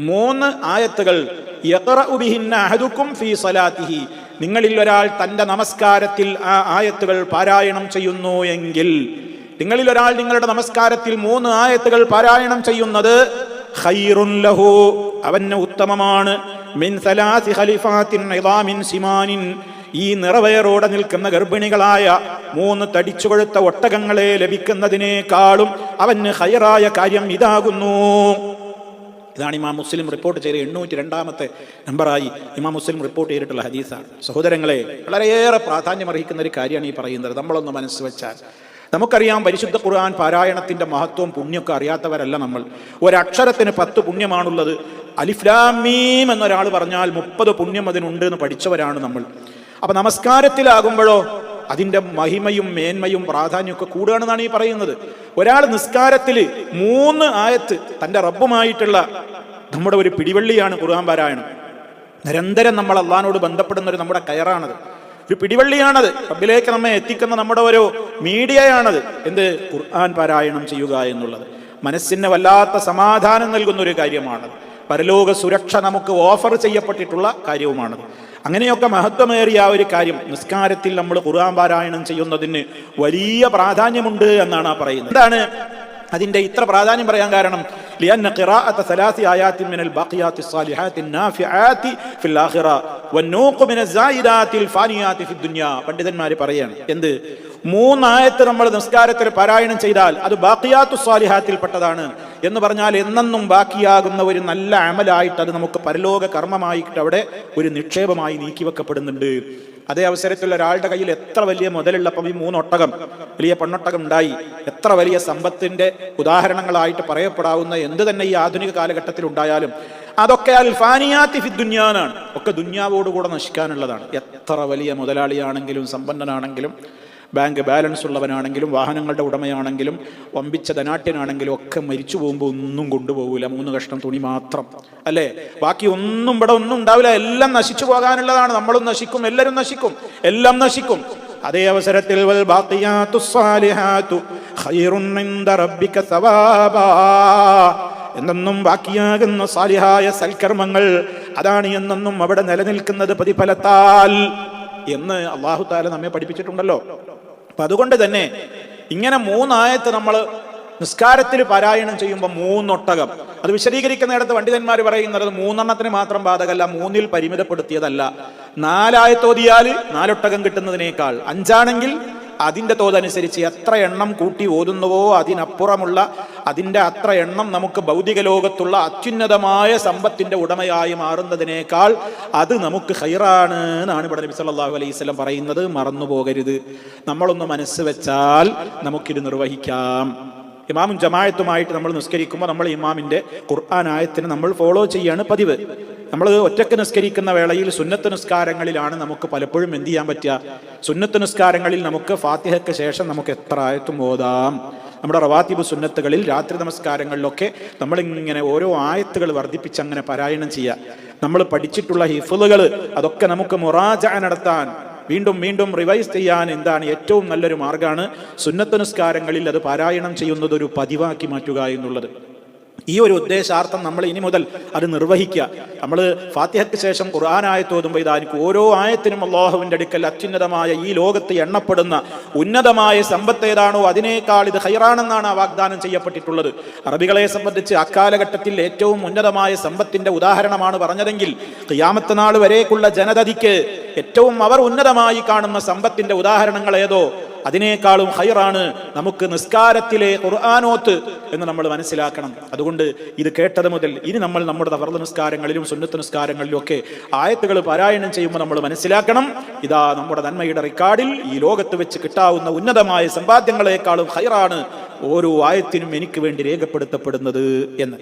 മൂന്ന് ആയത്തുകൾ ഫീ സലാത്തിഹി. നിങ്ങളിൽ ഒരാൾ തന്റെ നമസ്കാരത്തിൽ ആ ആയത്തുകൾ പാരായണം ചെയ്യുന്നു എങ്കിൽ നിങ്ങളിൽ ഒരാൾ നിങ്ങളുടെ നമസ്കാരത്തിൽ മൂന്ന് ആയത്തുകൾ പാരായണം ചെയ്യുന്നത് ഖൈറുൻ ലഹു. അവന് ഉത്തമമാണ്. മിൻ സലാസി സിമാനിൻ. ഈ നിറവയറോടെ നിൽക്കുന്ന ഗർഭിണികളായ മൂന്ന് തടിച്ചു കൊഴുത്ത ഒട്ടകങ്ങളെ ലഭിക്കുന്നതിനേക്കാളും അവന് ഹയറായ കാര്യം ഇതാകുന്നു. ഇതാണ് ഇമാം മുസ്ലിം റിപ്പോർട്ട് ചെയ്ത എണ്ണൂറ്റി രണ്ടാമത്തെ നമ്പറായി ഇമാം മുസ്ലിം റിപ്പോർട്ട് ചെയ്തിട്ടുള്ള ഹദീസാണ്. സഹോദരങ്ങളെ വളരെയേറെ പ്രാധാന്യം അർഹിക്കുന്ന ഒരു കാര്യമാണ് ഈ പറയുന്നത്. നമ്മളൊന്ന് മനസ്സ് വെച്ചാൽ നമുക്കറിയാം പരിശുദ്ധ ഖുർആൻ പാരായണത്തിന്റെ മഹത്വം പുണ്യമൊക്കെ അറിയാത്തവരല്ല നമ്മൾ. ഒരക്ഷരത്തിന് പത്ത് പുണ്യമാണുള്ളത്. അലിഫ്ലാമീം എന്നൊരാൾ പറഞ്ഞാൽ മുപ്പത് പുണ്യം അതിനുണ്ട് എന്ന് പഠിച്ചവരാണ് നമ്മൾ. അപ്പൊ നമസ്കാരത്തിലാകുമ്പോഴോ അതിന്റെ മഹിമയും മേന്മയും പ്രാധാന്യമൊക്കെ കൂടുകയാണെന്നാണ് ഈ പറയുന്നത്. ഒരാൾ നിസ്കാരത്തിൽ മൂന്ന് ആയത്ത് തന്റെ റബ്ബുമായിട്ടുള്ള നമ്മുടെ ഒരു പിടിവള്ളിയാണ് ഖുർആൻ പാരായണം. നിരന്തരം നമ്മൾ അള്ളഹാനോട് ബന്ധപ്പെടുന്ന ഒരു നമ്മുടെ കയറാണത്. ഒരു പിടിവള്ളിയാണത്. റബ്ബിലേക്ക് നമ്മെ എത്തിക്കുന്ന നമ്മുടെ ഒരു മീഡിയയാണത്. എന്ത്? ഖുർആൻ പാരായണം ചെയ്യുക എന്നുള്ളത്. മനസ്സിന് വല്ലാത്ത സമാധാനം നൽകുന്ന ഒരു കാര്യമാണത്. പരലോക സുരക്ഷ നമുക്ക് ഓഫർ ചെയ്യപ്പെട്ടിട്ടുള്ള കാര്യവുമാണത്. അങ്ങനെയൊക്കെ മഹത്വമേറിയ ആ ഒരു കാര്യം നിസ്കാരത്തിൽ നമ്മൾ ഖുർആൻ പാരായണം ചെയ്യുന്നതിന് വലിയ പ്രാധാന്യമുണ്ട് എന്നാണ് ആ പറയുന്നത് എന്താണ് അതിന്റെ ഇത്ര പ്രാധാന്യം പറയാൻ കാരണം لأن قراءة ثلاث آيات من الباقيات الصالحات النافعات في الآخرة والنوق من الزائدات الفانيات في الدنيا പണ്ഡിതന്മാർ പറയാണ് എന്ത് മൂന്നായത്ത് നമ്മൾ നിസ്കാരത്തിൽ പാരായണം ചെയ്താൽ അത് ബാക്കിയാത്തു സ്വാലിഹാത്തിൽ പെട്ടതാണ് എന്ന് പറഞ്ഞാൽ എന്നെന്നും ബാക്കിയാകുന്ന ഒരു നല്ല അമലായിട്ട് അത് നമുക്ക് പരലോക കർമ്മമായിട്ട് അവിടെ ഒരു നിക്ഷേപമായി നീക്കിവെക്കപ്പെടുന്നുണ്ട് അതേ അവസരത്തിൽ ഒരാളുടെ കയ്യിൽ എത്ര വലിയ മുതലുള്ളപ്പം ഈ മൂന്നൊട്ടകം വലിയ പെണ്ണൊട്ടകം ഉണ്ടായി. എത്ര വലിയ സമ്പത്തിന്റെ ഉദാഹരണങ്ങളായിട്ട് പറയപ്പെടാവുന്ന എന്ത് തന്നെ ഈ ആധുനിക കാലഘട്ടത്തിൽ ഉണ്ടായാലും. അതൊക്കെ അൽഫാനിയാത്തി ഫി ദുന്യാനാണ്. ഒക്കെ ദുന്യാവോടുകൂടെ നശിക്കാനുള്ളതാണ്. എത്ര വലിയ മുതലാളിയാണെങ്കിലും സമ്പന്നനാണെങ്കിലും ബാങ്ക് ബാലൻസ് ഉള്ളവനാണെങ്കിലും വാഹനങ്ങളുടെ ഉടമയാണെങ്കിലും വമ്പിച്ച ധനാട്യനാണെങ്കിലും ഒക്കെ മരിച്ചു പോകുമ്പോൾ ഒന്നും കൊണ്ടുപോകില്ല മൂന്ന് കഷ്ണം തുണി മാത്രം. അല്ലേ? ബാക്കി ഒന്നും ഇവിടെ ഒന്നും ഉണ്ടാവില്ല. എല്ലാം നശിച്ചു പോകാനുള്ളതാണ്. നമ്മളും നശിക്കും എല്ലാവരും നശിക്കും എല്ലാം നശിക്കും. അതേ അവസരത്തിൽ എന്നെന്നും ബാക്കിയാകുന്ന സാലിഹായ സൽക്കർമ്മങ്ങൾ അതാണ് എന്നെന്നും അവിടെ നിലനിൽക്കുന്നത് പ്രതിഫലത്താൽ എന്ന് അള്ളാഹു താല നമ്മെ പഠിപ്പിച്ചിട്ടുണ്ടല്ലോ. അപ്പൊ അതുകൊണ്ട് തന്നെ ഇങ്ങനെ മൂന്നായത്ത് നമ്മൾ നിസ്കാരത്തിൽ പാരായണം ചെയ്യുമ്പോൾ മൂന്നൊട്ടകം. അത് വിശദീകരിക്കുന്നിടത്ത് പണ്ഡിതന്മാർ പറയുന്നത് മൂന്നെണ്ണത്തിന് മാത്രം ബാധകല്ല മൂന്നിൽ പരിമിതപ്പെടുത്തിയതല്ല. നാലായത്തോതിയാൽ നാലൊട്ടകം കിട്ടുന്നതിനേക്കാൾ. അഞ്ചാണെങ്കിൽ അതിന്റെ തോതനുസരിച്ച് എത്ര എണ്ണം കൂട്ടി ഓതുന്നുവോ അതിനപ്പുറമുള്ള അതിന്റെ അത്ര എണ്ണം നമുക്ക് ഭൗതിക ലോകത്തുള്ള അത്യുന്നതമായ സമ്പത്തിന്റെ ഉടമയായി മാറുന്നതിനേക്കാൾ അത് നമുക്ക് ഹൈറാണ് എന്നാണ് ഇവിടെ നബി സല്ലാഹു അലൈഹി സ്വലം പറയുന്നത്. മറന്നു പോകരുത് നമ്മളൊന്ന് മനസ്സ് വെച്ചാൽ നമുക്കിത് നിർവഹിക്കാം. ഇമാമും ജമായത്തുമായിട്ട് നമ്മൾ നിസ്കരിക്കുമ്പോൾ നമ്മൾ ഇമാമിന്റെ ആയത്തിന് നമ്മൾ ഫോളോ ചെയ്യാണ് പതിവ്. നമ്മൾ ഒറ്റയ്ക്ക് നിസ്കരിക്കുന്ന വേളയിൽ സുന്നത്ത് നിസ്കാരങ്ങളിലാണ് നമുക്ക് പലപ്പോഴും എന്ത് ചെയ്യാൻ പറ്റുക? സുന്നത്ത് നിസ്കാരങ്ങളിൽ നമുക്ക് ഫാത്തിഹയ്ക്ക് ശേഷം നമുക്ക് എത്ര ആയത്തും ഓതാം? നമ്മുടെ റവാത്തിബ് സുന്നത്തുകളിൽ രാത്രി നമസ്കാരങ്ങളിലൊക്കെ നമ്മളിങ്ങനെ ഓരോ ആയത്തുകൾ വർദ്ധിപ്പിച്ച് അങ്ങനെ പാരായണം ചെയ്യുക. നമ്മൾ പഠിച്ചിട്ടുള്ള ഹിഫുലുകൾ അതൊക്കെ നമുക്ക് മൊറാജ നടത്താൻ വീണ്ടും വീണ്ടും റിവൈസ് ചെയ്യാൻ എന്താണ് ഏറ്റവും നല്ലൊരു മാർഗമാണ്? സുന്നത്തനുസ്കാരങ്ങളിൽ അത് പാരായണം ചെയ്യുന്നത് ഒരു പതിവാക്കി മാറ്റുക എന്നുള്ളത്. ഈ ഒരു ഉദ്ദേശാർത്ഥം നമ്മൾ ഇനി മുതൽ അത് നിർവഹിക്കുക. നമ്മൾ ഫാത്തിഹയ്ക്ക് ശേഷം ഖുർആാനായത്ത് തോന്നുമ്പോൾ ഇതായിരിക്കും ഓരോ ആയത്തിനും അള്ളാഹുവിന്റെ അടുക്കൽ അത്യുന്നതമായ ഈ ലോകത്ത് എണ്ണപ്പെടുന്ന ഉന്നതമായ സമ്പത്ത് ഏതാണോ അതിനേക്കാൾ ഇത് ഹൈറാണെന്നാണ് ആ വാഗ്ദാനം ചെയ്യപ്പെട്ടിട്ടുള്ളത്. അറബികളെ സംബന്ധിച്ച് അക്കാലഘട്ടത്തിൽ ഏറ്റവും ഉന്നതമായ സമ്പത്തിന്റെ ഉദാഹരണമാണ് പറഞ്ഞതെങ്കിൽ ക്യാമത്തനാൾ നാൾ വരേക്കുള്ള ജനതതിക്ക് ഏറ്റവും അവർ ഉന്നതമായി കാണുന്ന സമ്പത്തിന്റെ ഉദാഹരണങ്ങൾ ഏതോ? അതിനേക്കാളും ഹൈറാണ് നമുക്ക് നിസ്കാരത്തിലെ ഖുർആാനോത്ത് എന്ന് നമ്മൾ മനസ്സിലാക്കണം. അതുകൊണ്ട് ഇത് കേട്ടത് മുതൽ ഇനി നമ്മൾ നമ്മുടെ വർദ്ധ നിസ്കാരങ്ങളിലും സുന്നത്ത് നിസ്കാരങ്ങളിലും ഒക്കെ ആയത്തുകൾ പാരായണം ചെയ്യുമ്പോൾ നമ്മൾ മനസ്സിലാക്കണം. ഇതാ നമ്മുടെ നന്മയുടെ റെക്കോർഡിൽ ഈ ലോകത്ത് വെച്ച് കിട്ടാവുന്ന ഉന്നതമായ സമ്പാദ്യങ്ങളെക്കാളും ഹൈറാണ് ഓരോ ആയത്തിനും എനിക്ക് വേണ്ടി രേഖപ്പെടുത്തപ്പെടുന്നത് എന്ന്.